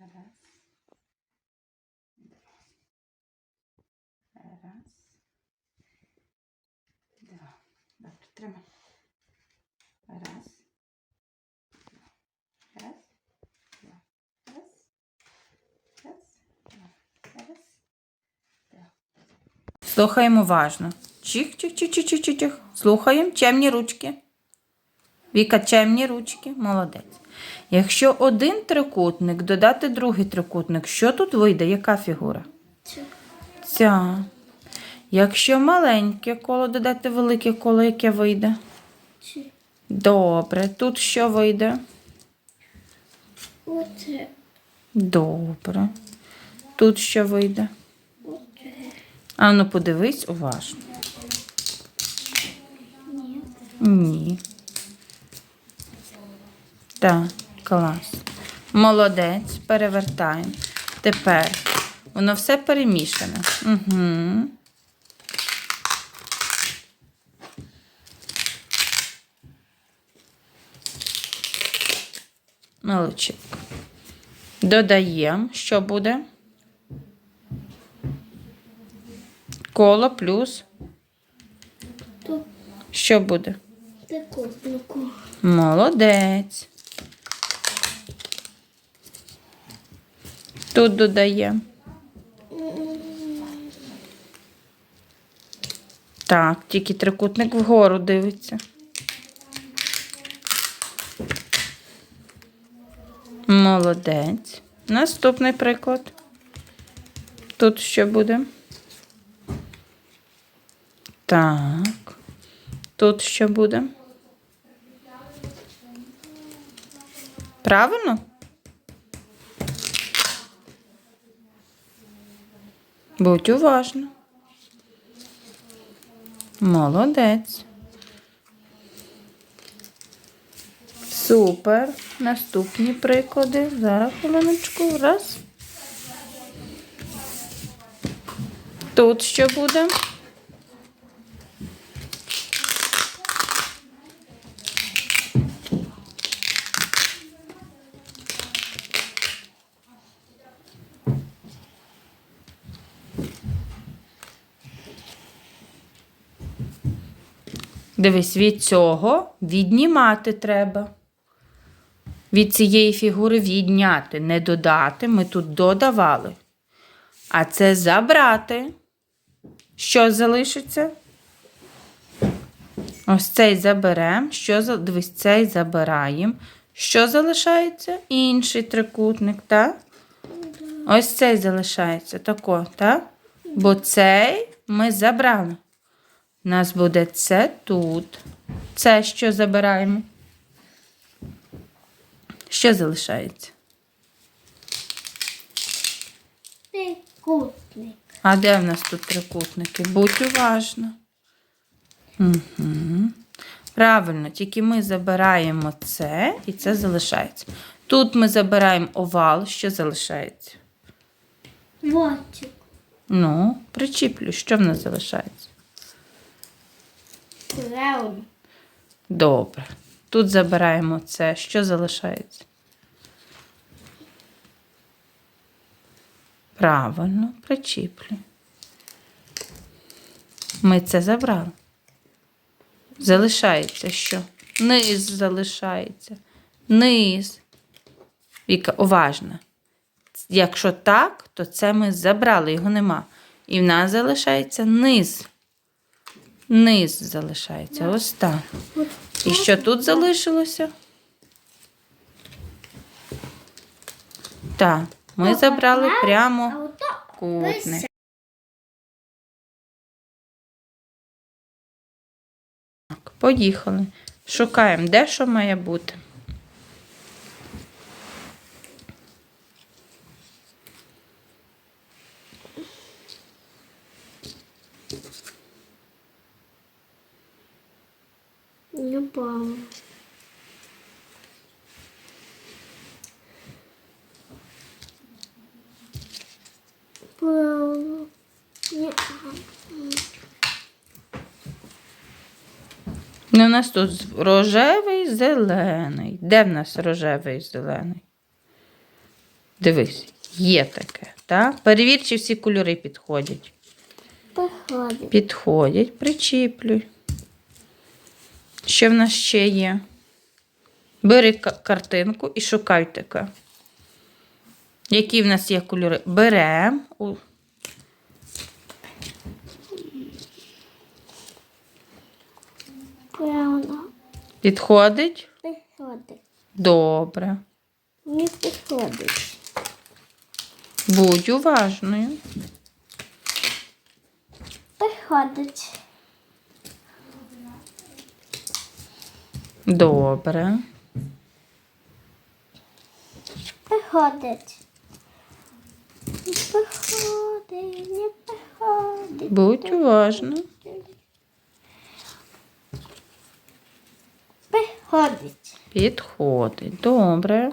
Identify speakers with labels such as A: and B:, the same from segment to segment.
A: Раз. Два. Раз. Два. Добре, тримай. Раз. Два. Раз. Два. Раз. Раз. Два. Раз. Два.
B: Слухаємо уважно. Чих, чих, чих, чих, чих, чих. Слухаємо. Чемні ручки. Віка, чемні ручки. Молодець. Якщо один трикутник додати другий трикутник, що тут вийде? Яка фігура? Ця. Якщо маленьке коло додати велике коло, яке вийде? Добре. Тут що вийде?
C: Оце.
B: Добре. Тут що вийде?
C: Оце.
B: А ну подивись уважно.
C: Ні.
B: Ні. Так, клас. Молодець, перевертаємо. Тепер воно все перемішане. Угу. Молодчик. Додаємо, що буде? Коло плюс. Що буде? Молодець. Тут додаємо. Так, тільки трикутник вгору дивиться. Молодець. Наступний приклад. Тут що буде? Так. Тут що буде? Правильно? Будь уважна. Молодець. Супер. Наступні приклади. Зараз хвилиночку. Раз. Тут що буде? Дивись, від цього віднімати треба. Від цієї фігури відняти, не додати. Ми тут додавали. А це забрати. Що залишиться? Ось цей заберемо. Що. Дивись, цей забираємо. Що залишається? Інший трикутник, так? Ось цей залишається. Тако, так? Бо цей ми забрали. У нас буде це тут. Це що забираємо? Що залишається?
C: Трикутник.
B: А де в нас тут трикутники? Будь уважна. Угу. Правильно, тільки ми забираємо це і це залишається. Тут ми забираємо овал, що залишається?
C: Вотчик.
B: Ну, причіплю, що в нас залишається?
C: Треун.
B: Добре. Тут забираємо це, що залишається? Правильно, причіплю. Ми це забрали. Залишається що? Низ залишається. Низ. Віка, уважно. Якщо так, то це ми забрали, його нема. І в нас залишається низ. Низ залишається. Ось так. І що тут залишилося? Так, ми забрали прямо кутник. Так, поїхали. Шукаємо, де що має бути.
C: Бам. Правильно. Ні.
B: Ну, у нас тут рожевий, зелений. Де в нас рожевий зелений? Дивись, є таке. Так? Перевір, чи всі кольори підходять.
C: Походить.
B: Підходять, причіплюй. Що в нас ще є? Бери картинку і шукай таке. Які в нас є кольори? Беремо.
C: Правильно.
B: Підходить? Добре.
C: Не приходить.
B: Будь уважною.
C: Приходить.
B: Добре.
C: Приходить. Не приходить, не приходить.
B: Будь уважна.
C: Приходить.
B: Підходить. Добре.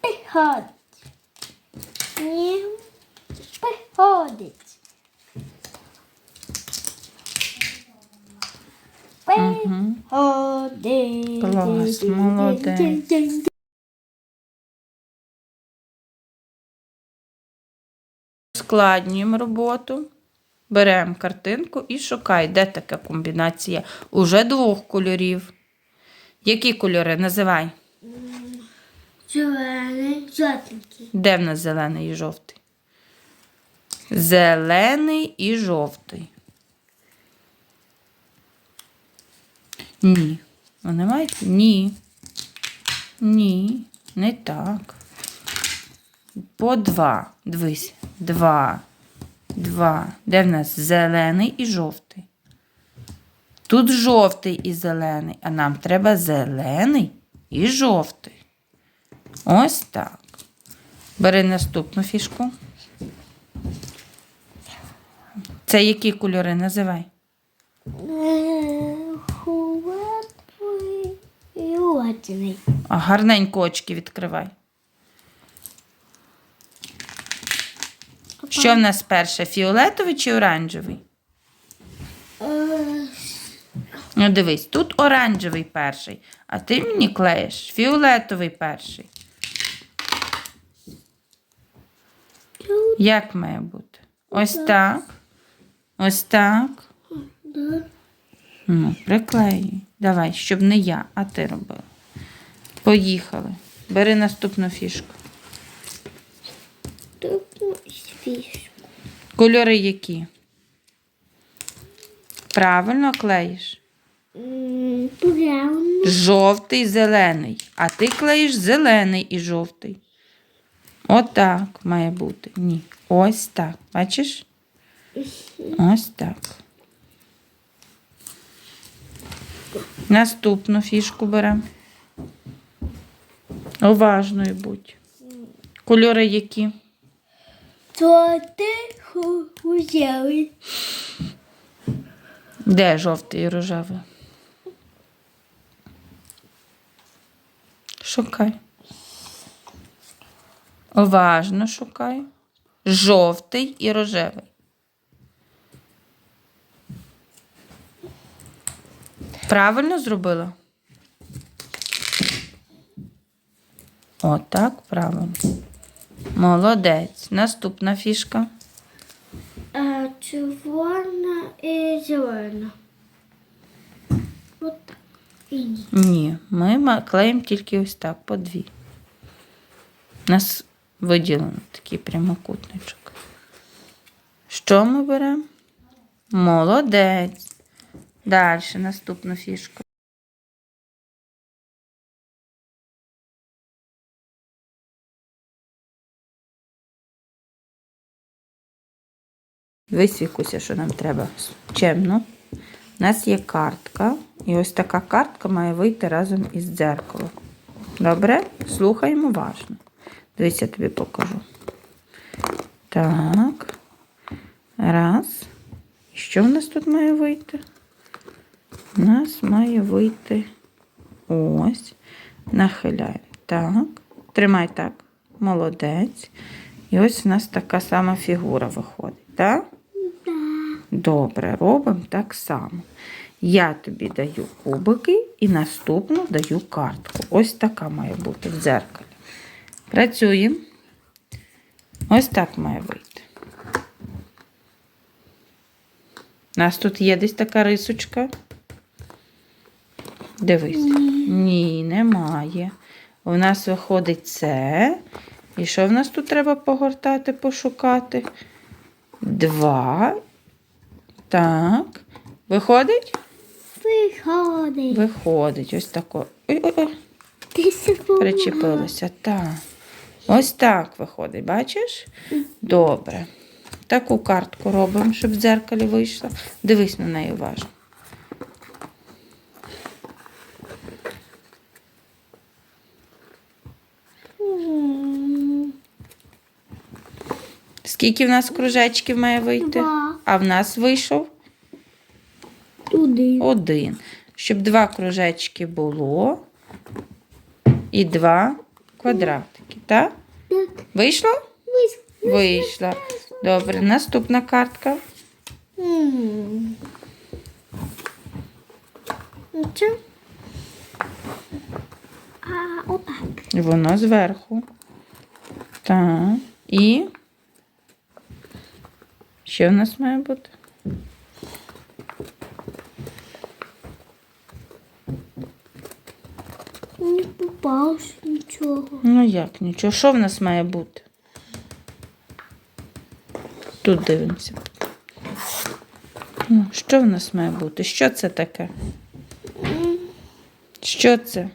C: Приходить. Не приходить.
B: Угу.
C: Приходить.
B: Клас, молодець. Складнюємо роботу. Беремо картинку і шукай, де така комбінація уже двох кольорів. Які кольори? Називай.
C: Зелений, жовтенький.
B: Де в нас зелений і жовтий? Зелений і жовтий. Ні. Вони мають? Ні. Ні. Не так. По два. Дивись. Два. Два. Де в нас зелений і жовтий? Тут жовтий і зелений, а нам треба зелений і жовтий. Ось так. Бери наступну фішку. Це які кольори називай?
C: І.
B: А гарненько очки відкривай. Що в нас перше? Фіолетовий чи оранжевий?
C: Е,
B: Ну, дивись, тут оранжевий перший, а ти мені клеїш фіолетовий перший. Як має бути? Ось так. Ось так. Ну, приклеюй. Давай, щоб не я, а ти робила. Поїхали. Бери наступну фішку.
C: Тут фіш.
B: Кольори які? Правильно клеїш?
C: Браун.
B: Жовтий, зелений. А ти клеїш зелений і жовтий. Отак має бути. Ні. Ось так. Бачиш? Ось так. Наступну фішку беремо. Уважною будь. Кольори які?
C: Ти хузяли.
B: Де жовтий і рожевий? Шукай. Уважно шукай. Жовтий і рожевий. Правильно зробила? Отак, правильно. Молодець. Наступна фішка.
C: А, червона і зелена. От так. І ні.
B: Ні, ми клеїмо тільки ось так, по дві. У нас виділено такий прямокутничок. Що ми беремо? Молодець. Далі наступну фішку. Висвікуся, що нам треба чемно. У нас є картка, і ось така картка має вийти разом із дзеркалом. Добре? Слухаємо уважно. Дивись, я тобі покажу. Так. Раз. Що в нас тут має вийти? У нас має вийти ось. Нахиляємо. Так. Тримай так. Молодець. І ось у нас така сама фігура виходить. Так? Добре, робимо так само. Я тобі даю кубики і наступну даю картку. Ось така має бути в дзеркалі. Працюємо. Ось так має вийти. У нас тут є десь така рисочка. Дивись. Ні, немає. У нас виходить це. І що в нас тут треба погортати, пошукати? Два. Так. Виходить?
C: Виходить.
B: Виходить. Ось тако. Ой-ой-ой. Причепилося. Так. Ось так виходить, бачиш? Добре. Таку картку робимо, щоб в дзеркалі вийшла. Дивись на неї уважно. Скільки в нас кружечків має вийти?
C: Два.
B: А в нас вийшов
C: Туди.
B: один. Щоб два кружечки було і два квадратики. Так?
C: Так.
B: Вийшло?
C: Вис-
B: Вийшла. Добре, наступна картка.
C: М. Ну, Це? А, отак.
B: Воно зверху. Так. І. Що в нас має бути?
C: Не попалось нічого.
B: Ну як, нічого. Що в нас має бути? Тут дивимося. Ну, що в нас має бути? Що це таке? Що це?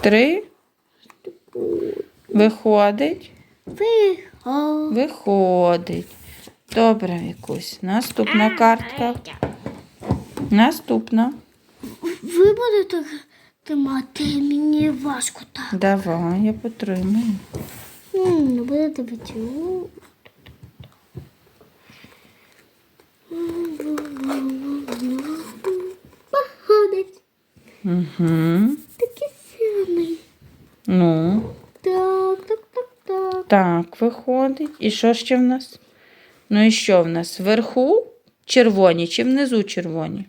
B: Три. Виходить.
C: Виходить.
B: Виходить. Добре, Вікусь. Наступна картка. Наступна.
C: Ви будете тримати мені важко так.
B: Давай, я потримаю.
C: Не будете витягнути. Виходить.
B: Угу.
C: Такий сильний.
B: Ну,
C: Так, так, так, так.
B: виходить. І що ще в нас? Ну і що в нас? Вверху червоні чи внизу червоні?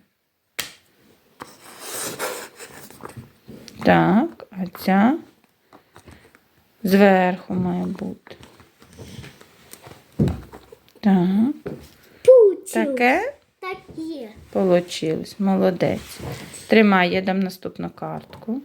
B: Так, а ця зверху має бути. Так. Таке
C: Так.
B: Получилось. Молодець. Тримай, я дам наступну картку.